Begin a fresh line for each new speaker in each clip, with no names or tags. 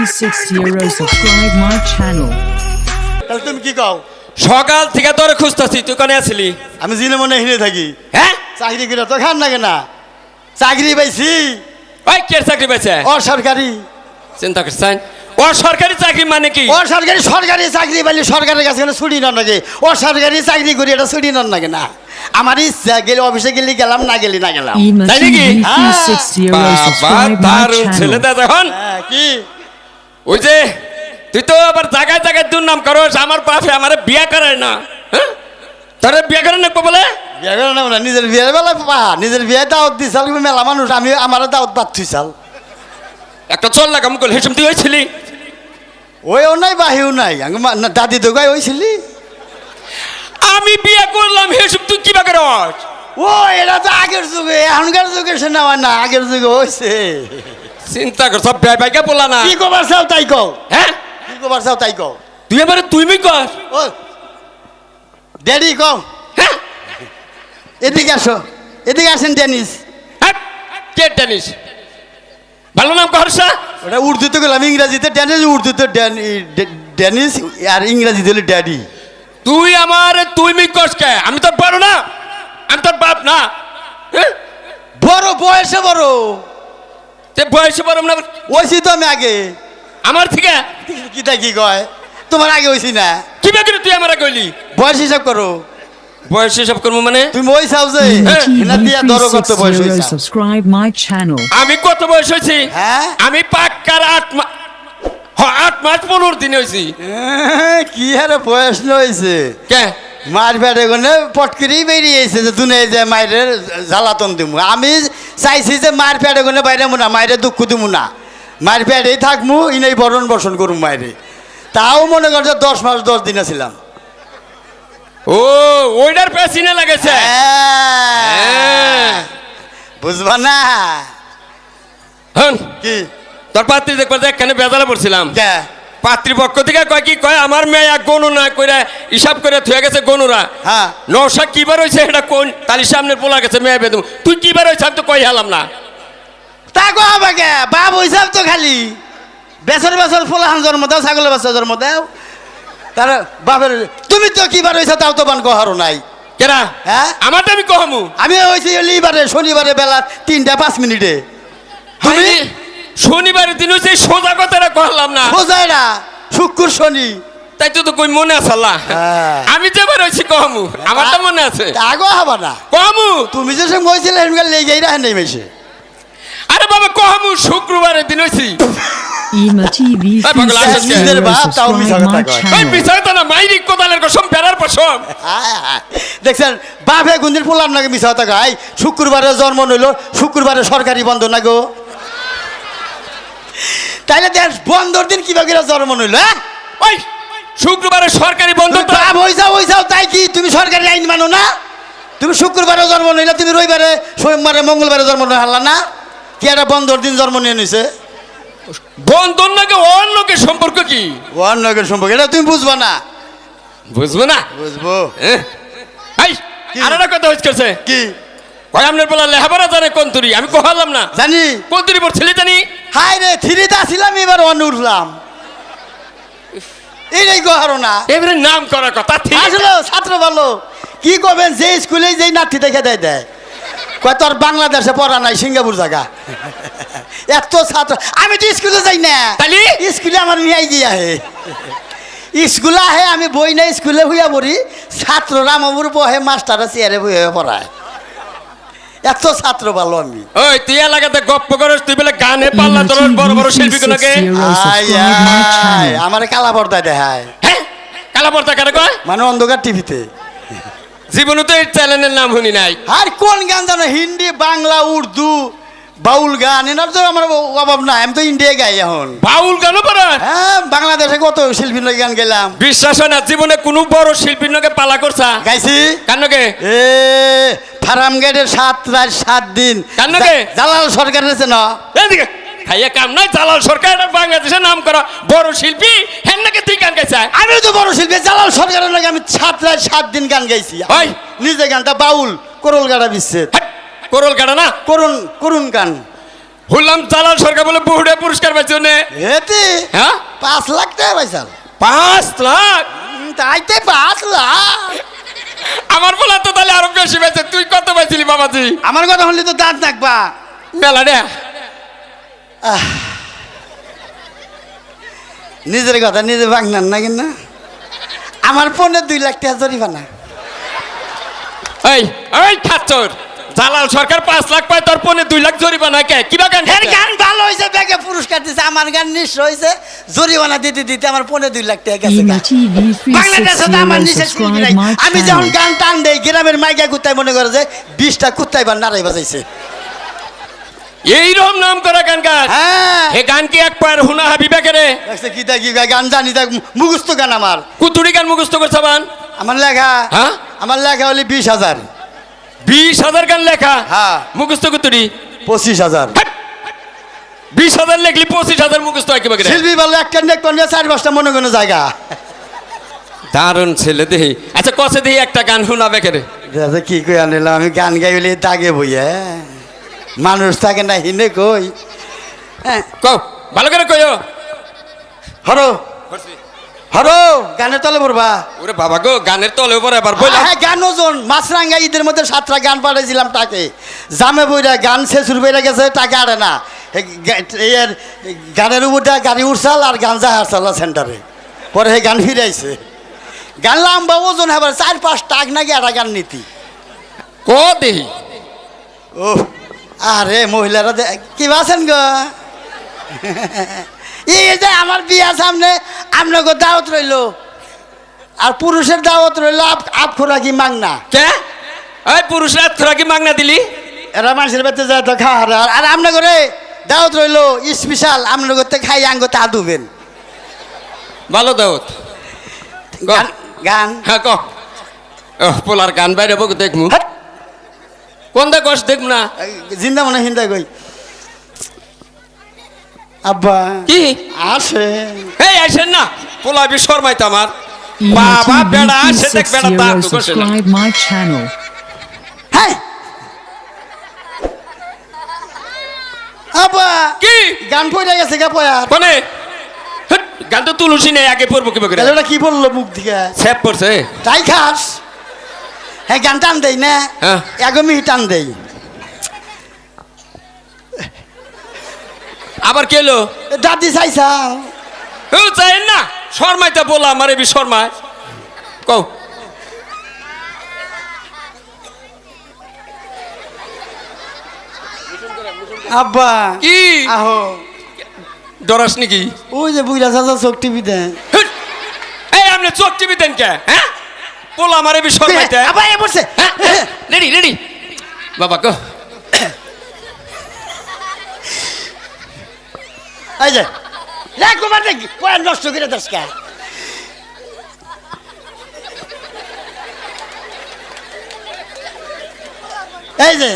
260 subscribe my channel.
তাহলে তুমি কি কও?
সকাল থেকে তোরে খুঁজতেছি তুই কোনে আসলি?
আমি জিনে মনে হিনে থাকি।
হ্যাঁ?
চাকরি করে তো খান না। চাকরি পাইছি।
ওই কে চাকরি পেয়েছে
ও সরকারি
চিন্তা করছেন ও সরকারি চাকরি মানে কি?
ও সরকারি সরকারি চাকরি পাইলে সরকারের কাছে কোনো ছুটি নন নাকি? ও সরকারি চাকরি করি এটা ছুটি নন নাকি না? আমার ইচ্ছা গেলে অফিসে গেলে গেলাম না গেলি না গেলাম।
তাই নাকি?
TV। 360
বাবা দারুণ ছেলে
হ্যাঁ, কি?
ওই যে তুই তো আবার জায়গায় জায়গায় দুর্নাম করস আমার বাপে আমার বিয়া করায় না হ্যাঁ? তোরে বিয়া করে না বলে?
বিয়ে করে না নিজের বিয়ের বেলা পা নিজের বিয়ে দাওয়াত দিছাল মেলা মানুষ আমি আমার দাওয়াত বাদ থুইছাল
একটা চল লাগাম কল হেসম তুই হয়েছিলি
ওইও নাই বাহিও নাই দাদি তো গাই হয়েছিলি
আমি বিয়ে করলাম হেসম তুই কিবা করস?
ও এটা তো আগের যুগে এখনকার যুগে সে নেওয়া না আগের যুগে হয়েছে
চিন্তা কর সব ভাই ভাইকে বলা না।
কি কবার চাও তাই কও?
হ্যাঁ
কি কবার চাও তাই কও?
তুই এবার তুই মি কর
ও ড্যাডি কও।
হ্যাঁ
এদিকে আসো এদিকে আসেন টেনিস
হ্যাঁ কে টেনিস ভালো নাম করসা
ওটা উর্দুতে গেলাম ইংরাজিতে টেনিস উর্দুতে ড্যান- ই- টেনিস আর ইংরাজিতে হলো ড্যাডি
তুই আমার তুই মি কস কে আমি তোর বড় না। আমি তোর বাপ না?
বড় বয়সে বড়।
তে বয়সে বড় না
ওইছি তো আমি আগে।
আমার থেকে?
কি তাই কি কয়? তোমার আগে না।
কি বেকরে তুই আমার কইলি
বয়স হিসাব করো।
বয়স হিসাব করব মানে?
তুমি ওই চাও যে না দিয়া ধরো কত বয়স
360
হয়েছে
subscribe my channel.
আমি কত বয়স হয়েছি
হ্যাঁ?
আমি পাক্কার আট মাস আট মাস পনেরো দিন হয়েছি
কি হারে বয়স হয়েছে
কে?
মার পেটে কোনে পটকিরি বেরিয়েছে যে দুনে যে মায়ের জ্বালাতন দিমু। আমি চাইছি যে মার পেটে কোনে বাইরে না মায়ের দুঃখ দিমু না। মার পেটেই থাকমু ইনেই বরণ বসন করুম মায়েরে। তাও মনে করছে দশ মাস দশ দিন ছিলাম
ও ওইটার পেছিনে লাগেছে?
হ্যাঁ। বুঝবা না?
হন
কি?
তোর পাত্রী দেখবার দেখ কেন বেজালে পড়ছিলাম।
কে?
পাত্রীপক্ষ থেকে কয় কি কয় আমার মেয়ে গণনা করে হিসাব করে থুয়ে গেছে গনুরা।
হ্যাঁ।
নশা কিবার হয়েছে এটা কোন তালি সামনে পোলা গেছে মেয়ে বেদম। তুই কিবার হয়েছে আমি তো কই হেলাম না।
তা কো আমাকে বাপ হইসাব তো খালি। বেসর বেসর ফুলাহান জন্ম দাও ছাগলের বাচ্চা জন্ম দাও। তার বাপের তুমি তো কিবার হইছা তাও তো বান কহারো নাই।
কেরা?
হ্যাঁ?
আমার তো আমি কহমু।
আমি হয়েছি লিবারে শনিবারে বেলা তিনটা পাঁচ মিনিটে। তুমি?
শনিবারের দিন হয়েছে সোজা কথাটা কহলাম না।
বোঝায় না শুক্র শনি।
তাই তো তো কই মনে আছে আল্লাহ।
হ্যাঁ।
আমি যে এবার হয়েছি কহমু আমার তো মনে আছে।
আগো হবা না।
কহমু?
তুমি যে সঙ্গে হয়েছিলে সেখানে লেগেই রাখেন নেই মেশে
আরে বাবা কহমু শুক্রবারের দিন হয়েছি
Ema TV
Hey, Bangla,
360
নিজের বাপ, তাও মিছা
subscribe
কথা
my
কয়।
ওই
channel.
বিষয় তো না মাইরি কোদালের কসম ফেরার পশম।
দেখছেন বাপে গুন্দির ফুলাম নাকি মিশা গাই শুক্রবারে জন্ম নইল শুক্রবারে সরকারি বন্ধ না গো তাইলে দেখ বন্ধর দিন করে জন্ম নইল হ্যাঁ?
ওই শুক্রবারে সরকারি বন্ধ তো
বাপ হইসাও হইসাও তাই কি? তুমি সরকারি আইন মানো না? তুমি শুক্রবারে জন্ম নিলে তুমি রবিবারে সোমবারে মঙ্গলবারে জন্ম নিয়ে হারলা না? কি একটা বন্ধর দিন জন্ম নিয়ে নিছে?
বন্ধন নাকি অন্য লোকের সম্পর্ক কি?
অন্যকের সম্পর্ক এটা তুমি বুঝবা না।
বুঝব না?
বুঝব।
হ্যাঁ? আর একটা কথা হচ্ছে
কি?
কয় আপনার বলা লেহাবারা জানে কোন তুরি? আমি কহালাম না।
জানি।
কোন তুরি পড়ছিলি জানি?
হাই রে থ্রিতে আসিলাম এবার অন্য উঠলাম এইটাই গহারো না
এবারে নাম করার কথা
আসলে ছাত্র ভালো কি করবেন যে স্কুলে যেই নাতি দেখে দেয় দেয়। কয় তোর বাংলাদেশে পড়া নাই সিঙ্গাপুর জায়গা। এত ছাত্র আমি তো স্কুলে যাই না।
তালি?
স্কুলে আমার মেয়াই গিয়ে আহে স্কুলে আহে আমি বই না স্কুলে হইয়া পড়ি। ছাত্ররা আমার বহে মাস্টাররা চেয়ারে বই হয়ে পড়ায়। এত ছাত্র ভালো আমি।
ওই তুই এলাকাতে গপ্প করস তুই বলে গানে পাল্লা তোর বড় বড় শিল্পী গুলোকে
360
আয়,
subscribe my
আমার কালা পর্দায় দেখায়।
হ্যাঁ কালা পর্দা কেন কয়?
মানে অন্ধকার টিভিতে।
জীবনে তো এই চ্যানেলের নাম শুনি নাই।
আর কোন গান জানো? হিন্দি বাংলা উর্দু বাউল গান এনার তো আমার অভাব নাই আমি তো ইন্ডিয়া গাই এখন।
বাউল গান পড়া?
হ্যাঁ বাংলাদেশে কত শিল্পীর নাকি গান গেলাম।
বিশ্বাস হয় না জীবনে কোনো বড় শিল্পীর নকে পালা করছা?
গাইছি।
কান্নকে
এ ফার্ম গেটের সাত রাত সাত দিন। জালাল সরকার রয়েছে না?
এদিকে। খাইয়া কাম নাই জালাল সরকার বাংলাদেশের নাম করা বড় শিল্পী হেন নাকি তুই গান গাইছা
আমিও তো বড় শিল্পী জালাল সরকারের নাকি আমি সাত রাত সাত দিন গান গাইছি। নিজে গানটা বাউল করল গাড়া বিচ্ছেদ
হাট, কোরল কাটা না?
করুন করুন গান।
হুললাম জালাল সরকার বলে পুরস্কার পাইছো নে।
এতে?
হ্যাঁ?
পাঁচ লাখ টাকা পাইছাল।
পাঁচ লাখ?
তাইতে পাঁচ লাখ।
আমার বলা তো তাহলে আরও বেশি পাইছে তুই কত পাইছিলি বাবাজি?
আমার কথা শুনলে তো দাঁত নাকবা।
মেলা রে।
নিজের কথা নিজে ভাঙনান না কিনা আমার ফোনে দুই লাখ টাকা জরিমানা।
এই এই খাচ্চর জালাল সরকার পাঁচ লাখ পায় তোর পনে দুই লাখ জরিমানা কে? কিবা গান
এর গান ভালো হয়েছে ব্যাগে আমার গান নিঃস্ব হয়েছে জরিমানা দিতে দিতে আমার পনে দুই লাখ টাকা গেছে বাংলাদেশে তো আমার
360
নিচে শিল্পী নাই।
subscribe
আমি যখন গান টান দেই গ্রামের মাইকা কুত্তায় মনে করে যে বিশটা কুত্তাই বা নাড়াই বাজাইছে।
এইরকম নাম করা গান গান
হ্যাঁ।
এ গান কি এক পায়ের হুনা হাবিবা কে
কি তা কি গান জানি তা মুখস্থ গান আমার।
কুতুরি গান মুখস্থ করছে বান
আমার লেখা।
হ্যাঁ?
আমার লেখা হলে বিশ হাজার।
বিশ হাজার গান লেখা?
হ্যাঁ।
মুখস্থ কুতুরি?
পঁচিশ হাজার!
বিশ হাজার লেখলি পঁচিশ হাজার মুখস্থ হয় কিবা
শিল্পী বলে একটা নেক পনেরো চার পাঁচটা মনে কোনো জায়গা।
দারুণ ছেলে দেহি। আচ্ছা কষে দেহি একটা গান শোনাবে কে রে?
দাদা কি কই আনিলাম আমি গান গাইলে দাগে বই হ্যাঁ? মানুষ থাকে না হিনে কই? হ্যাঁ?
কও ভালো করে কইও।
হরো হরো গানের তলে পড়বা
ওরে বাবা গো গানের তলে উপরে এবার বললাম
হ্যাঁ গান ওজন। মাছরাঙ্গা ঈদের মধ্যে সাতটা গান পাঠাইছিলাম তাকে। জামে বইরা গান শেষুর বেড়ে গেছে টাকা আরে না। এর গানের উপরটা গাড়ি উঠছাল আর গান যা হারছাল সেন্টারে। পরে সেই গান ফিরাইছে। গান লাম্বা ওজন হবার চার পাঁচ টাক নাকি একটা গান নীতি।
ক দেহি
ও আরে মহিলারা দে- কি আছেন গো? এই যে আমার বিয়া সামনে আপনাকে দাওয়াত রইল। আর পুরুষের দাওয়াত রইল আপ আপ খোরা কি মাংনা?
কে? এই পুরুষ রাত তোরা কি মাগনা দিলি?
এরা মানুষের বাড়িতে যায় তো খাওয়া আর- আপনার করে দাওয়াত রইল স্পেশাল আপনার করতে খাই আঙ্গ তা দুবেন
ভালো দাওত ক।
গান গান।
হ্যাঁ ক। ও পোলার গান বাইরে বক দেখমু। কোন দা কষ দেখমু না?
জিন্দা মনে হিন্দা কই। আব্বা।
কি?
আসে।
এই আসেন না। পোলা বি শর্মাইতে আমার। বাবা বেড়া আসে দেখ বেড়া তার তো কষে না
subscribe my channel.
হ্যাঁ আব্বা
কি?
গান পড়ে গেছে গা পয়ার
হট, গান তো তুলসী নেই আগে পড়ব কিবা করে।
ওটা কি বলল মুখ দিকে?
সেভ পড়ছে
তাই খাস? হ্যাঁ গান টান দেই না?
হ্যাঁ।
এগমি টান দেই।
আবার কেলো
দাদি চাইছাল
ও চাই না শর্মাইতে বলা আমার এবি শর্মায়। কও।
আব্বা।
কি?
আহো।
ডরাস নাকি?
ওই যে বুইরা চাচা চোখ টিভি দেন!
এই আপনি চোখ টিভি দেন কে? হ্যাঁ? পোলা আমার এবি শর্মাইতে।
আবার এ পড়ছে
হ্যাঁ? Ready ready. বাবা কো।
এই যে। লে কুমার দেখি পয়ার নষ্ট করে দশকা এই যে।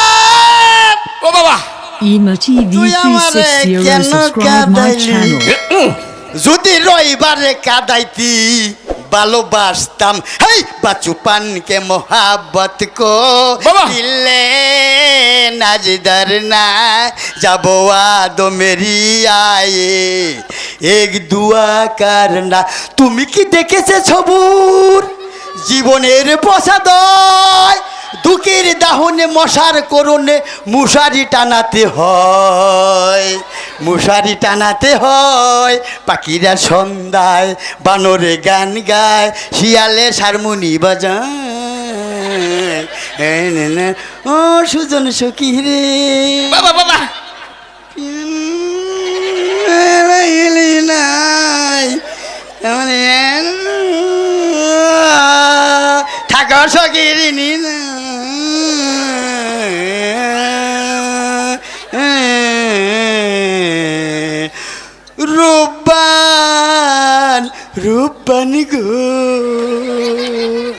শনিবার!
ও বাবা!
Ema TV
তুই আমারে
360
কেন
subscribe my
কাঁদাইলি?
channel.
যদি রবিবারে কাদাইতি ভালোবাসতাম। হেই বাচু পানকে মোহাবত কো দিলে। নাজদার না যাব আদো মেরি আয়ে এক দুয়া কারনা, তুমি কি দেখেছে ছবুর জীবনের প্রসাদয়, দুঃখের দাহনে মশার করণে মুশারি টানাতে হয়। মুশারি টানাতে হয়, পাখিরা সন্ধ্যায়, বানরে গান গায়, শিয়ালে হারমোনি বাজায়। ও সুজন সখী রে।
বাবা বাবা।
এলি নাই থাকা সকিরিনি না রূপবান রূপবান গো।